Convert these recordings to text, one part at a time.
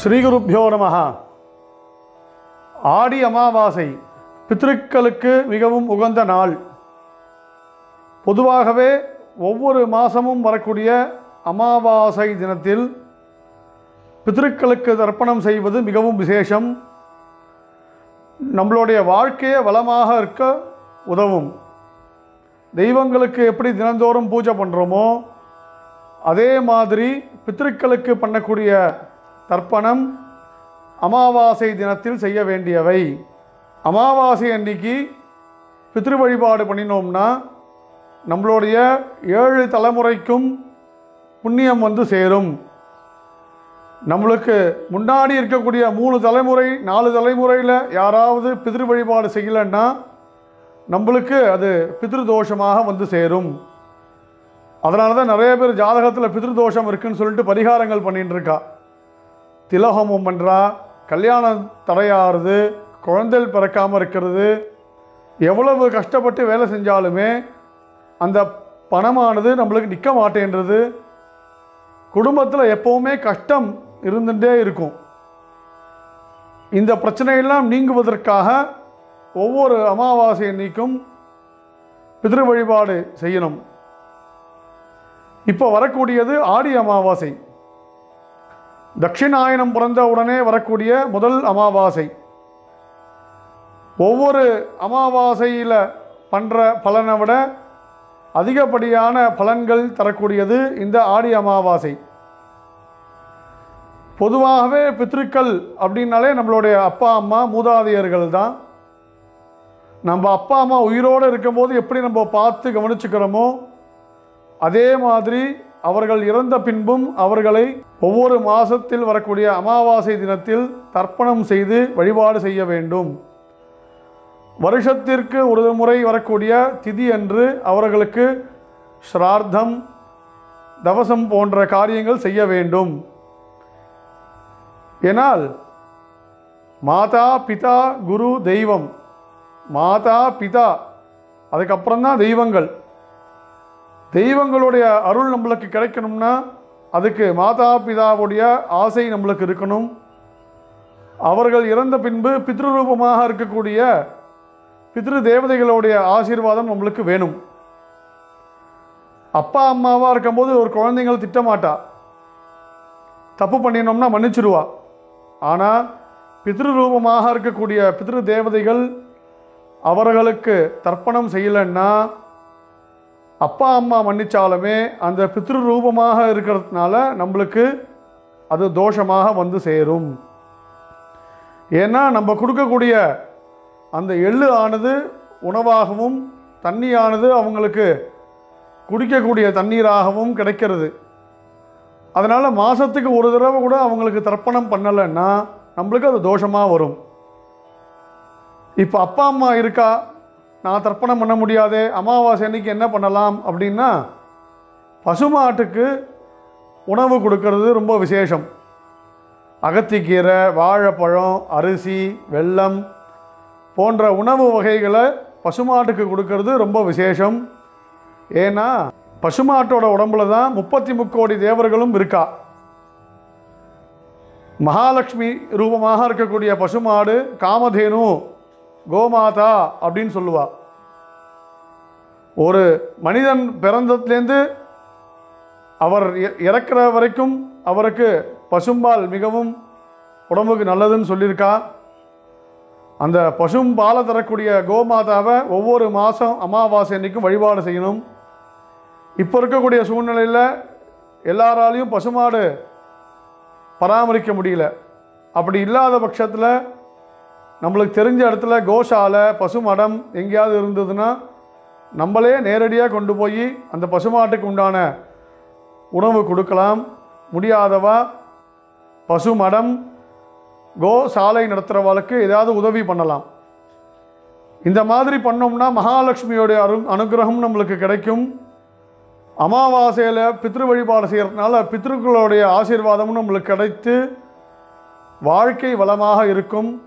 ஸ்ரீகுருப்பியோ நமஹ ஆடி அமாவாசை பித்ருக்களுக்கு மிகவும் உகந்த நாள். பொதுவாகவே ஒவ்வொரு மாதமும் வரக்கூடிய அமாவாசை தினத்தில் பித்ருக்களுக்கு தர்ப்பணம் செய்வது மிகவும் விசேஷம். நம்மளுடைய வாழ்க்கையை வளமாக இருக்க உதவும். தெய்வங்களுக்கு எப்படி தினந்தோறும் பூஜை பண்ணுறோமோ அதே மாதிரி பித்ருக்களுக்கு பண்ணக்கூடிய தர்ப்பணம் அமாவாசை தினத்தில் செய்ய வேண்டியவை. அமாவாசை அன்னைக்கு பித்ரு வழிபாடு பண்ணினோம்னா நம்மளுடைய ஏழு தலைமுறைக்கும் புண்ணியம் வந்து சேரும். நம்மளுக்கு முன்னாடி இருக்கக்கூடிய மூணு தலைமுறை நாலு தலைமுறையில் யாராவது பிதிரு வழிபாடு செய்யலைன்னா நம்மளுக்கு அது பிதிரு தோஷமாக வந்து சேரும். அதனால தான் நிறைய பேர் ஜாதகத்தில் பிதிரு தோஷம் இருக்குன்னு சொல்லிட்டு பரிகாரங்கள் பண்ணிகிட்டு இருக்கா. திலஹோமம் பண்ணுறா கல்யாணம் தடையாகிறது குழந்தைகள் பிறக்காமல் இருக்கிறது. எவ்வளவு கஷ்டப்பட்டு வேலை செஞ்சாலுமே அந்த பணமானது நம்மளுக்கு நிற்க மாட்டேன்றது. குடும்பத்தில் எப்போவுமே கஷ்டம் இருந்துகிட்டே இருக்கும். இந்த பிரச்சனையெல்லாம் நீங்குவதற்காக ஒவ்வொரு அமாவாசை அன்னைக்கும் பிதிரு வழிபாடு செய்யணும். இப்போ வரக்கூடியது ஆடி அமாவாசை. தட்சிணாயனம் பிறந்த உடனே வரக்கூடிய முதல் அமாவாசை. ஒவ்வொரு அமாவாசையில் பண்ணுற பலனை விட அதிகப்படியான பலன்கள் தரக்கூடியது இந்த ஆடி அமாவாசை. பொதுவாகவே பித்ருக்கள் அப்படின்னாலே நம்மளுடைய அப்பா அம்மா மூதாதையர்கள் தான். நம்ம அப்பா அம்மா உயிரோடு இருக்கும்போது எப்படி நம்ம பார்த்து கவனிச்சுக்கிறோமோ அதே மாதிரி அவர்கள் இறந்த பின்பும் அவர்களை ஒவ்வொரு மாதத்தில் வரக்கூடிய அமாவாசை தினத்தில் தர்ப்பணம் செய்து வழிபாடு செய்ய வேண்டும். வருஷத்திற்கு ஒரு முறை வரக்கூடிய திதி அன்று அவர்களுக்கு ஸ்ரார்த்தம் தவசம் போன்ற காரியங்கள் செய்ய வேண்டும். ஏனால் மாதா பிதா குரு தெய்வம். மாதா பிதா. அதுக்கப்புறம் தான் தெய்வங்கள். தெய்வங்களுடைய அருள் நம்மளுக்கு கிடைக்கணும்னா அதுக்கு மாதா பிதாவுடைய ஆசை நம்மளுக்கு இருக்கணும். அவர்கள் இறந்த பின்பு பித்ருரூபமாக இருக்கக்கூடிய பித்ரு தேவதைகளுடைய ஆசீர்வாதம் நம்மளுக்கு வேணும். அப்பா அம்மாவாக இருக்கும்போது ஒரு குழந்தைங்களை திட்டமாட்டா. தப்பு பண்ணினோம்னா மன்னிச்சிருவா. ஆனால் பித்ருரூபமாக இருக்கக்கூடிய பித்ரு தேவதைகள் அவர்களுக்கு தர்ப்பணம் செய்யலைன்னா அப்பா அம்மா மன்னிச்சாலுமே அந்த பித்ரு ரூபமாக இருக்கிறதுனால நம்மளுக்கு அது தோஷமாக வந்து சேரும். ஏன்னா நம்ம கொடுக்கக்கூடிய அந்த எள்ளு ஆனது உணவாகவும் தண்ணியானது அவங்களுக்கு குடிக்கக்கூடிய தண்ணீராகவும் கிடைக்கிறது. அதனால் மாதத்துக்கு ஒரு தடவை கூட அவங்களுக்கு தர்ப்பணம் பண்ணலைன்னா நம்மளுக்கு அது தோஷமாக வரும். இப்போ அப்பா அம்மா இருக்கா? நான் தர்ப்பணம் பண்ண முடியாதே அமாவாசை அன்னைக்கு என்ன பண்ணலாம் அப்படின்னா பசுமாட்டுக்கு உணவு கொடுக்கறது ரொம்ப விசேஷம். அகத்திக்கீரை வாழைப்பழம் அரிசி வெல்லம் போன்ற உணவு வகைகளை பசுமாட்டுக்கு கொடுக்கறது ரொம்ப விசேஷம். ஏன்னா பசுமாட்டோட உடம்புல தான் முப்பத்தி முக்கோடி தேவர்களும் இருக்கா. மகாலட்சுமி ரூபமாக இருக்கக்கூடிய பசுமாடு காமதேனு கோமாதா அப்படின்னு சொல்லுவாள் ஒரு மனிதன் பிறந்ததுலேருந்து அவர் இ- வரைக்கும் அவருக்கு பசும்பால் மிகவும் உடம்புக்கு நல்லதுன்னு சொல்லியிருக்கா. அந்த பசும் பாலை தரக்கூடிய கோமாதாவை ஒவ்வொரு மாதம் அமாவாசை அன்றைக்கும் வழிபாடு செய்யணும். இப்போ இருக்கக்கூடிய சூழ்நிலையில் எல்லாராலையும் பசுமாடு பராமரிக்க முடியல. அப்படி இல்லாத பட்சத்தில் நம்மளுக்கு தெரிஞ்ச இடத்துல கோஷாலை பசுமடம் எங்கேயாவது இருந்ததுன்னா நம்மளே நேரடியாக கொண்டு போய் அந்த பசுமாட்டுக்கு உண்டான உணவு கொடுக்கலாம். முடியாதவா? பசு மடம் கோ சாலை நடத்துகிறவளுக்கு ஏதாவது உதவி பண்ணலாம். இந்த மாதிரி பண்ணோம்னா மகாலட்சுமியோடைய அரு அனுகிரகம் நம்மளுக்கு கிடைக்கும். அமாவாசையில் பித்ரு வழிபாடு செய்கிறதுனால பித்ருக்களுடைய ஆசீர்வாதமும் நம்மளுக்கு கிடைத்து வாழ்க்கை வளமாக இருக்கும்.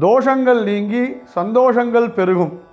தோஷங்கள் நீங்கி சந்தோஷங்கள் பெருகும்.